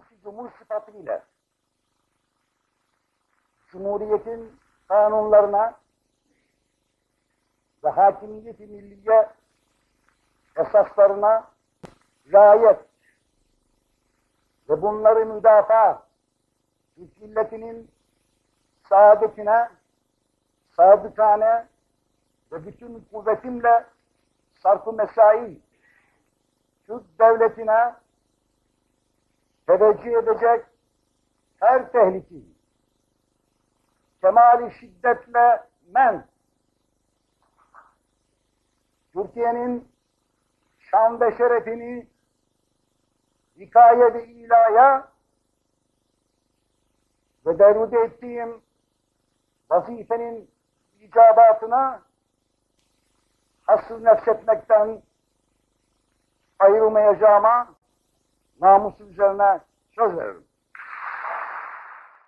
reis cumhur sıfatıyla Cumhuriyetin kanunlarına ve hakimiyet-i milliye esaslarına riayet ve bunları müdafaa Türk milletinin saadetine sadıkane ve bütün kuvvetimle sarf-ı mesai Türk devletine teveccüh edecek her tehlikeyi. Kemali şiddetle men. Türkiye'nin şan ve şerefini hikaye ve ilaya ve derude ettiğim vazifenin icabatına hasır nefsetmekten ayrılmayacağıma namus üzerine söz veririm.